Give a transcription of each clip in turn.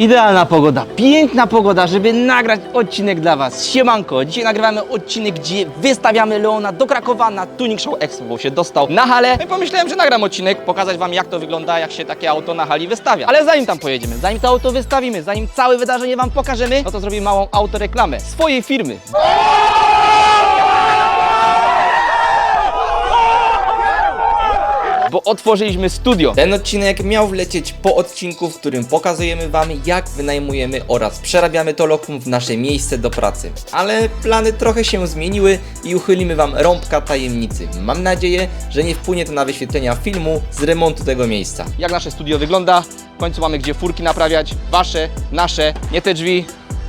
Idealna pogoda, piękna pogoda, żeby nagrać odcinek dla Was. Siemanko, dzisiaj nagrywamy odcinek, gdzie wystawiamy Leona do Krakowa na Tuning Show Expo, bo się dostał na halę. No i pomyślałem, że nagram odcinek, pokazać Wam jak to wygląda, jak się takie auto na hali wystawia. Ale zanim tam pojedziemy, zanim to auto wystawimy, zanim całe wydarzenie Wam pokażemy, no to zrobimy małą autoreklamę swojej firmy. Bo otworzyliśmy studio. Ten odcinek miał wlecieć po odcinku, w którym pokazujemy Wam, jak wynajmujemy oraz przerabiamy to lokum w nasze miejsce do pracy. Ale plany trochę się zmieniły i uchylimy Wam rąbka tajemnicy. Mam nadzieję, że nie wpłynie to na wyświetlenia filmu z remontu tego miejsca. Jak nasze studio wygląda? W końcu mamy gdzie furki naprawiać. Wasze, nasze, nie te drzwi,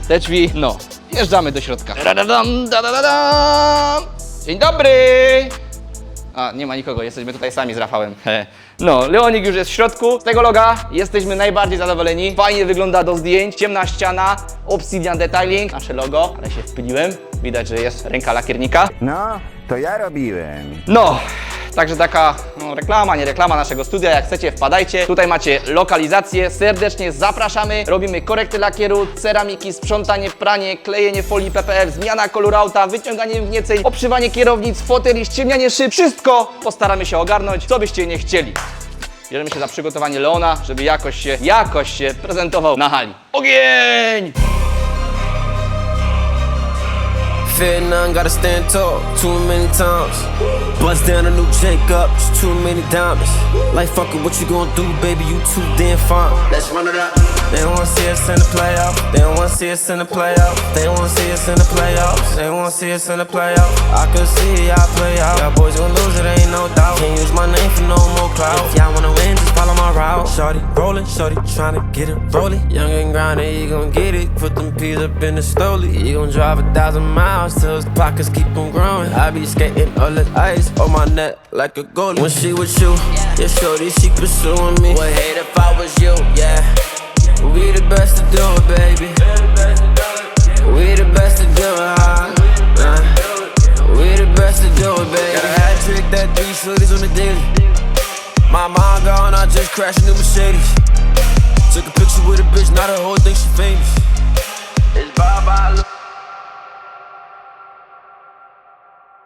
te drzwi. No, wjeżdżamy do środka. Radadam, dadadadam. Dzień dobry! A, nie ma nikogo, jesteśmy tutaj sami z Rafałem. He. No, Leonik już jest w środku. Z tego loga jesteśmy najbardziej zadowoleni. Fajnie wygląda do zdjęć. Ciemna ściana, Obsidian Detailing, nasze logo, ale się wpyliłem. Widać, że jest ręka lakiernika. No, to ja robiłem. No, także taka no, reklama, nie reklama naszego studia. Jak chcecie, wpadajcie. Tutaj macie lokalizację. Serdecznie zapraszamy. Robimy korekty lakieru, ceramiki, sprzątanie, pranie, klejenie folii PPF, zmiana koloru auta, wyciąganie wnieceń, obszywanie kierownic, foteli, ściemnianie szyb. Wszystko postaramy się ogarnąć, co byście nie chcieli. Bierzemy się za przygotowanie Leona, żeby jakoś się, jakoś się prezentował na hali. Ogień! Fear none, gotta stand tall too many times. Bust down a new Jacobs, too many diamonds. Like, fuck it, what you gonna do, baby? You too damn fine. Let's run it up. They wanna see us in the playoffs. They wanna see us in the playoffs. They wanna see us in the playoffs. They wanna see us in the playoffs. I can see y'all play out. Y'all boys gonna lose it, ain't no doubt. Can't use my name for no more clout. If y'all wanna win, just follow my route. Shorty rolling, shorty tryna get it rolling. Young and grinding, you gon' get it. Put them peas up in the slowly. You gon' drive a thousand miles till his pockets keep on growing. I be skating all the ice on my neck like a goalie. When she with you, yeah, shorty, she pursuing me. Would hate if I was you, yeah. New Mercedes. Took a picture with a bitch, not a whole thing, she famous. It's bye bye.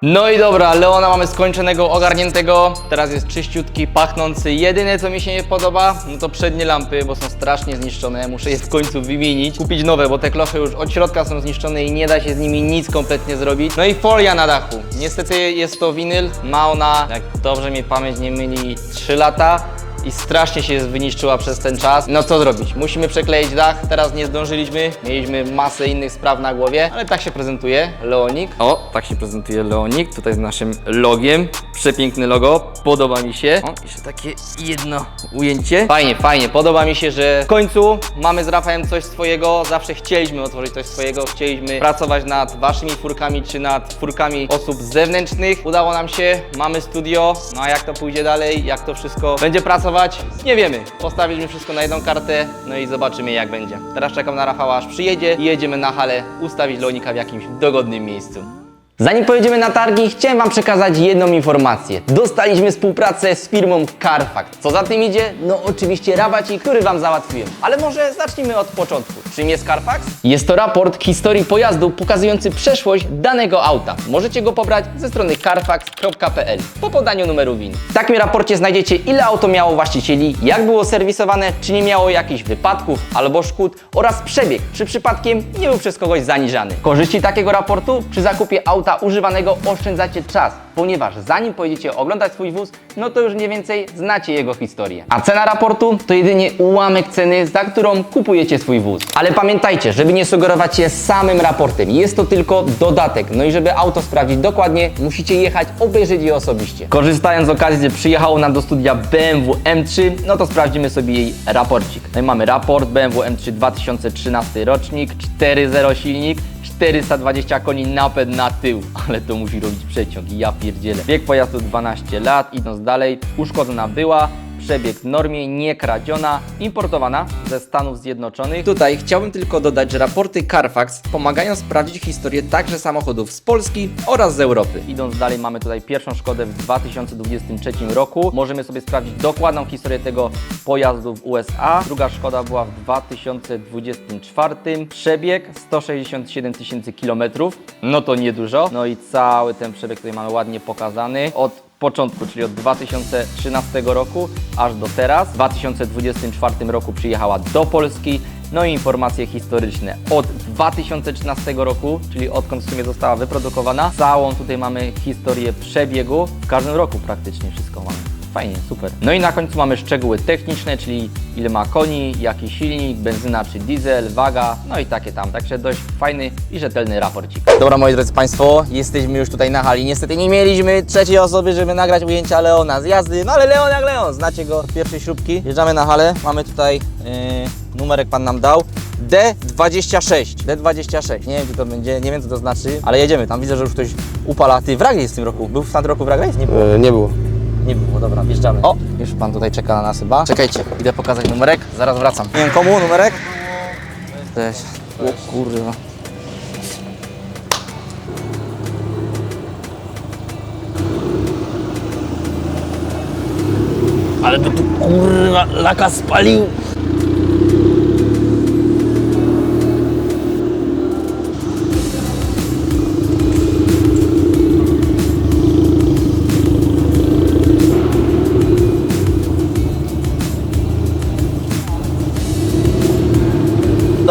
No i dobra, Leona mamy skończonego, ogarniętego. Teraz jest czyściutki, pachnący. Jedyne co mi się nie podoba, no to przednie lampy, bo są strasznie zniszczone. Muszę je w końcu wymienić, kupić nowe, bo te klochy już od środka są zniszczone i nie da się z nimi nic kompletnie zrobić. No i folia na dachu. Niestety jest to winyl. Ma ona, jak dobrze mi pamięć nie myli, 3 lata i strasznie się wyniszczyła przez ten czas. No co zrobić? Musimy przekleić dach, teraz nie zdążyliśmy, mieliśmy masę innych spraw na głowie, ale tak się prezentuje Leonik. O, tak się prezentuje Leonik, tutaj z naszym logiem. Przepiękne logo, podoba mi się. O, jeszcze takie jedno ujęcie. Fajnie, fajnie, podoba mi się, że w końcu mamy z Rafałem coś swojego. Zawsze chcieliśmy otworzyć coś swojego, chcieliśmy pracować nad waszymi furkami, czy nad furkami osób zewnętrznych. Udało nam się, mamy studio, no a jak to pójdzie dalej, jak to wszystko będzie pracować, nie wiemy. Postawiliśmy wszystko na jedną kartę, no i zobaczymy jak będzie. Teraz czekam na Rafała, aż przyjedzie i jedziemy na halę ustawić Leonika w jakimś dogodnym miejscu. Zanim pojedziemy na targi, chciałem Wam przekazać jedną informację. Dostaliśmy współpracę z firmą Carfax. Co za tym idzie? No oczywiście rabacik, który Wam załatwiłem. Ale może zacznijmy od początku. Czym jest Carfax? Jest to raport historii pojazdu pokazujący przeszłość danego auta. Możecie go pobrać ze strony carfax.pl po podaniu numeru WIN. W takim raporcie znajdziecie ile auto miało właścicieli, jak było serwisowane, czy nie miało jakichś wypadków albo szkód oraz przebieg, czy przypadkiem nie był przez kogoś zaniżany. Korzyści takiego raportu przy zakupie auta używanego oszczędzacie czas, ponieważ zanim pojedziecie oglądać swój wóz, no to już mniej więcej znacie jego historię. A cena raportu to jedynie ułamek ceny, za którą kupujecie swój wóz. Ale pamiętajcie, żeby nie sugerować się samym raportem, jest to tylko dodatek. No i żeby auto sprawdzić dokładnie, musicie jechać, obejrzeć je osobiście. Korzystając z okazji, że przyjechało nam do studia BMW M3, no to sprawdzimy sobie jej raporcik. No i mamy raport BMW M3 2013 rocznik, 4.0 silnik, 420 koni napęd na tył, ale to musi robić przeciąg, ja pierdzielę. Wiek pojazdu 12 lat, idąc dalej, uszkodzona była, przebieg w normie, nie kradziona, importowana ze Stanów Zjednoczonych. Tutaj chciałbym tylko dodać, że raporty Carfax pomagają sprawdzić historię także samochodów z Polski oraz z Europy. Idąc dalej, mamy tutaj pierwszą Szkodę w 2023 roku. Możemy sobie sprawdzić dokładną historię tego pojazdu w USA. Druga Szkoda była w 2024. Przebieg 167 tysięcy kilometrów. No to niedużo. No i cały ten przebieg tutaj mamy ładnie pokazany. Od początku, czyli od 2013 roku aż do teraz. W 2024 roku przyjechała do Polski. No i informacje historyczne. Od 2013 roku, czyli odkąd w sumie została wyprodukowana, całą tutaj mamy historię przebiegu. W każdym roku praktycznie wszystko mamy. Fajnie, super. No i na końcu mamy szczegóły techniczne, czyli ile ma koni, jaki silnik, benzyna czy diesel, waga, no i takie tam. Także dość fajny i rzetelny raporcik. Dobra moi drodzy Państwo, jesteśmy już tutaj na hali. Niestety nie mieliśmy trzeciej osoby, żeby nagrać ujęcia Leona z jazdy, no ale Leon jak Leon, znacie go od pierwszej śrubki. Jeżdżamy na halę, mamy tutaj yy, numerek Pan nam dał. D26, D26, nie wiem co to będzie, nie wiem co to znaczy, ale jedziemy, tam widzę, że już ktoś upala. Ty, wrag jest w tym roku, był w tamtym roku wrag jest? Nie było. E, nie było. Nie było, dobra, wjeżdżamy. O, już pan tutaj czeka na nas chyba. Czekajcie, idę pokazać numerek, zaraz wracam. Nie wiem komu numerek? Też. O kurwa. Ale to tu kurwa laka spalił.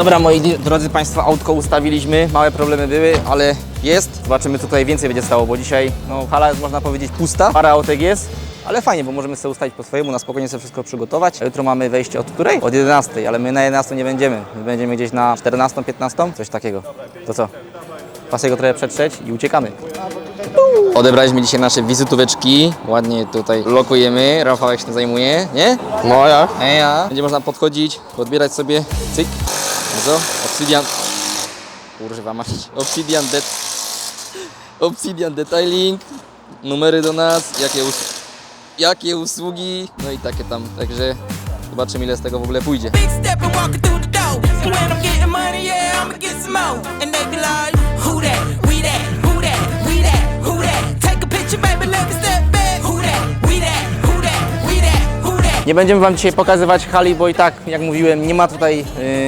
Dobra, moi drodzy Państwo, autko ustawiliśmy, małe problemy były, ale jest. Zobaczymy, co tutaj więcej będzie stało, bo dzisiaj no, hala jest, można powiedzieć, pusta. Parę autek jest, ale fajnie, bo możemy sobie ustawić po swojemu, na spokojnie sobie wszystko przygotować. A jutro mamy wejście od której? Od 11, ale my na 11 nie będziemy. My będziemy gdzieś na 14, 15, coś takiego. To co? Pasję go trochę przetrzeć i uciekamy. Odebraliśmy dzisiaj nasze wizytóweczki. Ładnie tutaj lokujemy. Rafałek się tym zajmuje, nie? No a jak? Ej, ja. Będzie można podchodzić, podbierać sobie, cyk, co? Obsidian, kurwa masz, Obsidian det... Obsidian Detailing, numery do nas, jakie, us... jakie usługi, no i takie tam, także zobaczymy ile z tego w ogóle pójdzie. Nie będziemy Wam dzisiaj pokazywać hali, bo i tak, jak mówiłem, nie ma tutaj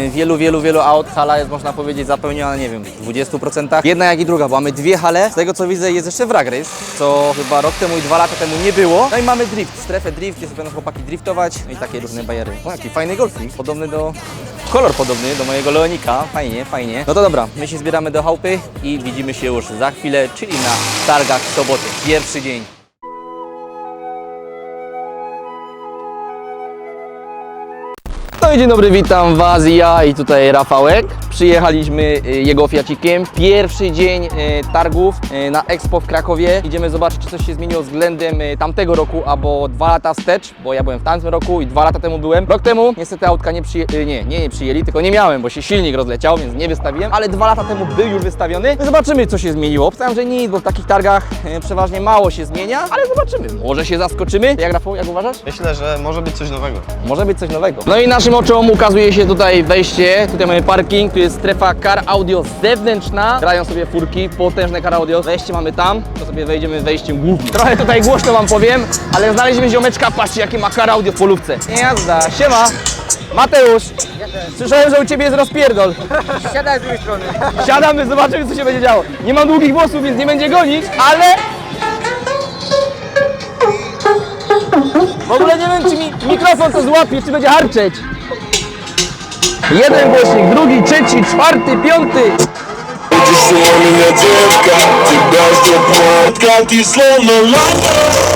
y, wielu, wielu, wielu aut. Hala jest, można powiedzieć, zapełniona, nie wiem, w 20%. Jedna jak i druga, bo mamy dwie hale. Z tego co widzę, jest jeszcze Wrag Race, co chyba rok temu i dwa lata temu nie było. No i mamy drift, strefę drift, gdzie sobie będą chłopaki driftować. No i takie różne bajery. O, jaki fajny golfik, podobny do... Kolor podobny do mojego Leonika, fajnie, fajnie. No to dobra, my się zbieramy do chałupy i widzimy się już za chwilę, czyli na targach w sobotę, pierwszy dzień. Dzień dobry, witam Was, ja i tutaj Rafałek. Przyjechaliśmy y, jego Fiacikiem. Pierwszy dzień y, targów y, na Expo w Krakowie. Idziemy zobaczyć, czy coś się zmieniło względem tamtego roku, albo dwa lata wstecz, bo ja byłem w tamtym roku i dwa lata temu byłem. Rok temu niestety autka nie przyjęli, nie, nie, nie przyjęli, tylko nie miałem, bo się silnik rozleciał, więc nie wystawiłem, ale dwa lata temu był już wystawiony. Zobaczymy, co się zmieniło. Obstawiam, że nic, bo w takich targach przeważnie mało się zmienia, ale zobaczymy. Może się zaskoczymy. Jak Rafał, jak uważasz? Myślę, że może być coś nowego. Może być coś nowego. No i naszym oczom ukazuje się tutaj wejście. Tutaj mamy parking, tu jest strefa car audio zewnętrzna. Grają sobie furki, potężne car audio. Wejście mamy tam, to sobie wejdziemy wejściem głównym. Trochę tutaj głośno wam powiem, ale znaleźliśmy ziomeczka, patrzcie jakie ma car audio w polówce. Jazda, siema. Mateusz, słyszałem, że u Ciebie jest rozpierdol. Siadaj z drugiej strony. Siadamy, zobaczymy co się będzie działo. Nie mam długich włosów, więc nie będzie gonić, ale... W ogóle nie wiem, czy mi mikrofon to złapie, czy będzie harczeć. Jeden głośnik, drugi, trzeci, czwarty, piąty. Сегодня девка, тебя ждет Как и словно лампа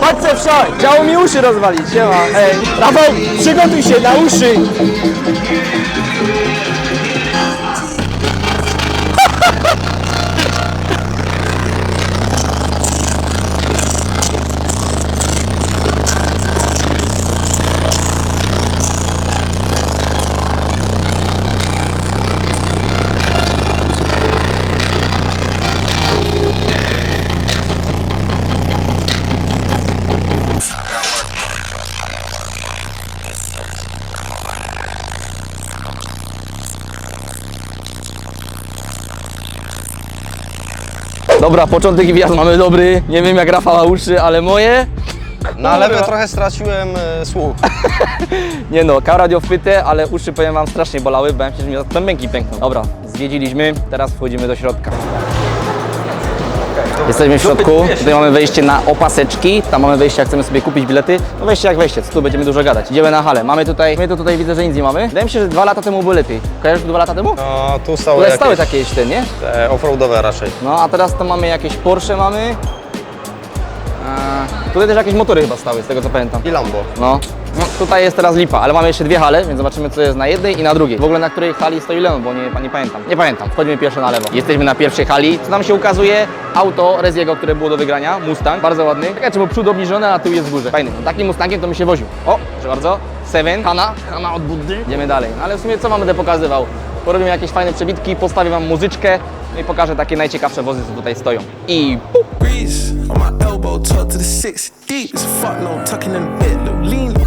Chodź se wsiąść. Chciało mi uszy rozwalić, siema. Ej, Rafał, przygotuj się na uszy. Dobra, początek i wjazd mamy dobry. Nie wiem jak Rafała uszy, ale moje... Na lewe trochę straciłem e, słuch. Nie no, radio wpyte, ale uszy powiem wam strasznie bolały, bałem się, że mi bębenki pękną. Dobra, zwiedziliśmy, teraz wchodzimy do środka. Jesteśmy w środku, tutaj mamy wejście na opaseczki, tam mamy wejście jak chcemy sobie kupić bilety. No wejście jak wejście, co tu będziemy dużo gadać. Idziemy na halę, mamy tutaj, my to tutaj widzę, że nic nie mamy. Wydaje mi się, że dwa lata temu było lepiej. Kojarzysz dwa lata temu? No, tu stały Tutaj jakieś stały takie ten, nie? e, offroadowe raczej. No a teraz to mamy jakieś Porsche mamy. Eee, tutaj też jakieś motory chyba stały, z tego co pamiętam. I Lambo. No. No, tutaj jest teraz lipa, ale mamy jeszcze dwie hale, więc zobaczymy co jest na jednej i na drugiej. W ogóle na której hali stoi Leon, bo nie, nie pamiętam. Nie pamiętam, wchodzimy pierwsze na lewo. Jesteśmy na pierwszej hali. Co nam się ukazuje? Auto Reziego, które było do wygrania, Mustang, bardzo ładny. Czekaj, czemu przód obniżony, a tył jest w górze. Fajny. Takim Mustangiem to mi się woził. O, proszę bardzo. Seven, Hanna, Hanna od Buddy. Idziemy dalej. No, ale w sumie co wam będę pokazywał? Porobimy jakieś fajne przebitki, postawię wam muzyczkę, no i pokażę takie najciekawsze wozy, co tutaj stoją. I pup. talk to the six deep. As fuck, no tucking in lean,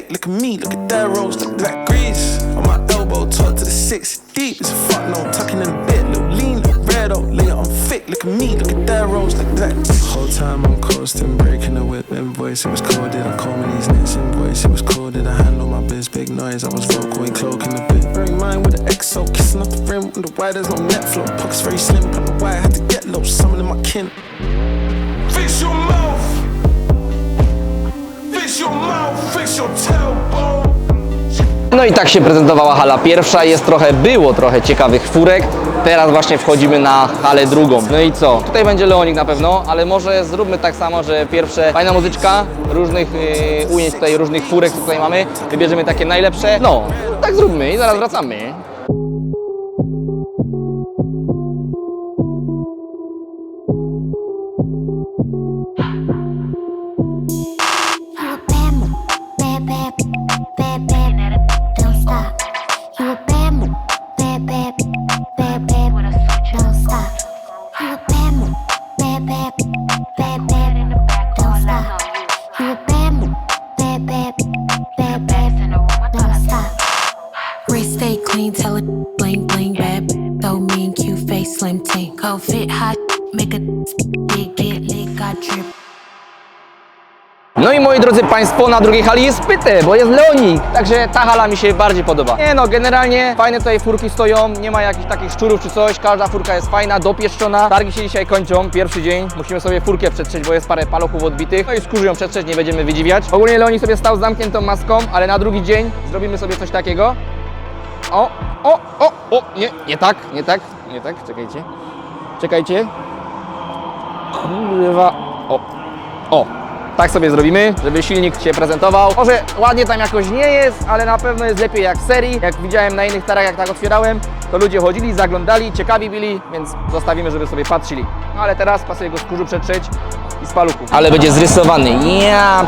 lay thick. Look at me, look at that rose, look at that grease on my elbow, talk to the six deep. As fuck, no tucking in the bed. Look lean, look red, oh, lay on thick. Look at me, look at that rose, look at that. Whole time I'm coasting, breaking the whip invoice. It was cold, did I call me these nits invoice? It was cold, did I handle my biz? Big noise, I was vocal and cloaking a bit. Bearing in mind with the XO, kissing off the rim, wonder why there's no net flow. Pockets very slim, I know why I had to get low. Summoning my kin. Fix your mouth. No i tak się prezentowała hala pierwsza. Jest trochę, było trochę ciekawych furek. Teraz właśnie wchodzimy na halę drugą. No i co? Tutaj będzie Leonik na pewno, ale może zróbmy tak samo, że pierwsze fajna muzyczka, różnych yy, ujęć tutaj, różnych furek, co tutaj mamy. Wybierzemy takie najlepsze. No, tak zróbmy i zaraz wracamy. Moi drodzy Państwo, na drugiej hali jest pyte, bo jest Leonik, także ta hala mi się bardziej podoba. Nie no, generalnie fajne tutaj furki stoją, nie ma jakichś takich szczurów czy coś, każda furka jest fajna, dopieszczona. Targi się dzisiaj kończą, pierwszy dzień, musimy sobie furkę przetrzeć, bo jest parę paluchów odbitych, no i skórzy ją przetrzeć, nie będziemy wydziwiać. Ogólnie Leonik sobie stał z zamkniętą maską, ale na drugi dzień zrobimy sobie coś takiego. O, o, o, o, nie, nie tak, nie tak, nie tak, czekajcie, czekajcie. Kurwa, o, o, tak sobie zrobimy, żeby silnik się prezentował. Może ładnie tam jakoś nie jest, ale na pewno jest lepiej jak w serii. Jak widziałem na innych tarach, jak tak otwierałem, to ludzie chodzili, zaglądali, ciekawi byli, więc zostawimy, żeby sobie patrzyli. No ale teraz pasuje go z kurzu przetrzeć i z. Ale będzie zrysowany. Ja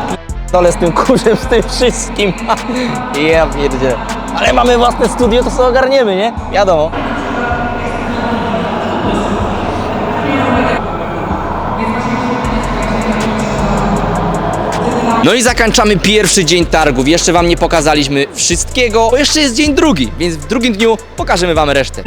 dole z tym kurzem, z tym wszystkim. Ja pierdzie. Ale mamy własne studio, to sobie ogarniemy, nie? Wiadomo. No i zakończamy pierwszy dzień targów. Jeszcze Wam nie pokazaliśmy wszystkiego, bo jeszcze jest dzień drugi, więc w drugim dniu pokażemy Wam resztę.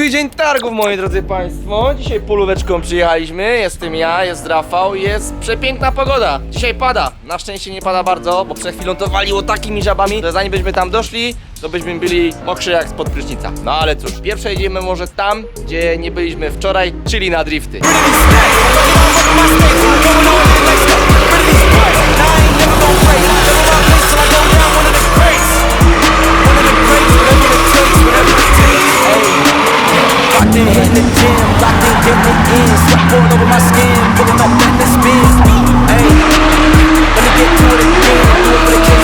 Drugi dzień targów, moi drodzy Państwo. Dzisiaj polóweczką przyjechaliśmy. Jestem ja, jest Rafał, jest przepiękna pogoda. Dzisiaj pada. Na szczęście nie pada bardzo, bo przed chwilą to waliło takimi żabami, że zanim byśmy tam doszli, to byśmy byli mokrzy jak spod prysznica. No ale cóż, pierwsze jedziemy może tam, gdzie nie byliśmy wczoraj, czyli na drifty. Locked in, hitting the gym, locked in, getting in. Sweat pouring over my skin, pulling up that spins. Hey, let me get to it again. Do it for the kids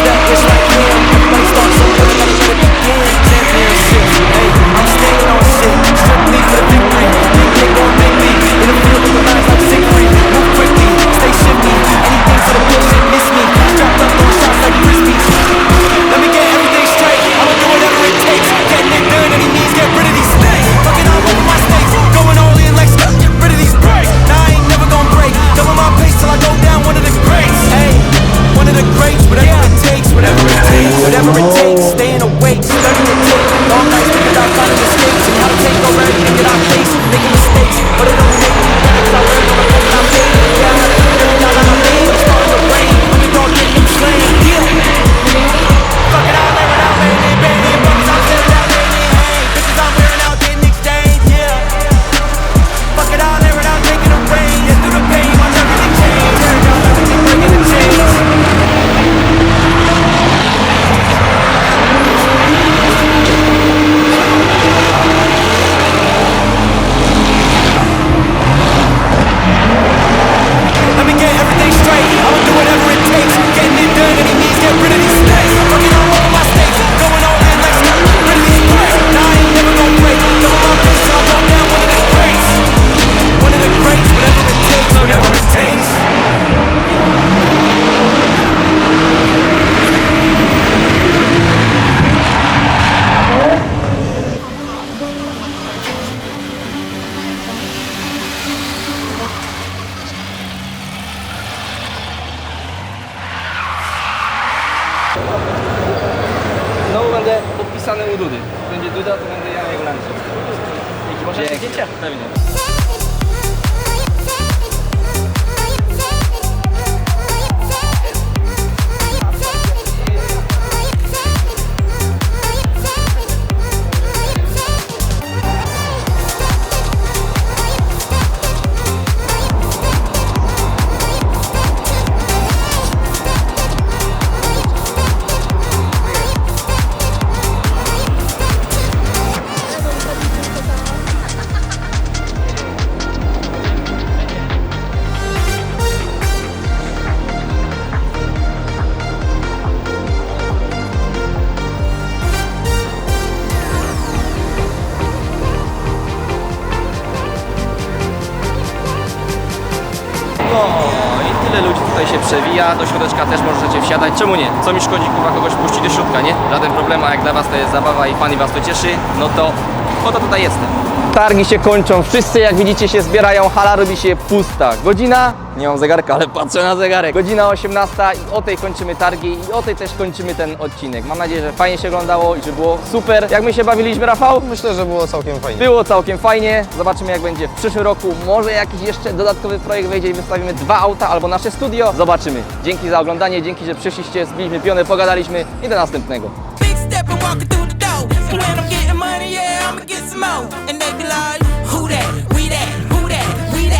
podpisany u Dudy. Będzie Duda, to będę ja na jego może zdjęcia? Pewnie. Środeczka też możecie wsiadać, czemu nie? Co mi szkodzi kurwa kogoś puścić do środka, nie? Żaden problem, a jak dla was to jest zabawa i fan i was to cieszy, no to po to tutaj jestem. Targi się kończą, wszyscy jak widzicie się zbierają, hala robi się pusta. Godzina? Nie mam zegarka, ale patrzę na zegarek. Godzina 18 i o tej kończymy targi i o tej też kończymy ten odcinek. Mam nadzieję, że fajnie się oglądało i że było super. Jak my się bawiliśmy, Rafał? Myślę, że było całkiem fajnie. Było całkiem fajnie. Zobaczymy jak będzie w przyszłym roku. Może jakiś jeszcze dodatkowy projekt wejdzie i wystawimy dwa auta albo nasze studio. Zobaczymy. Dzięki za oglądanie, dzięki, że przyszliście, zbiliśmy pionę, pogadaliśmy i do następnego. Big step and life.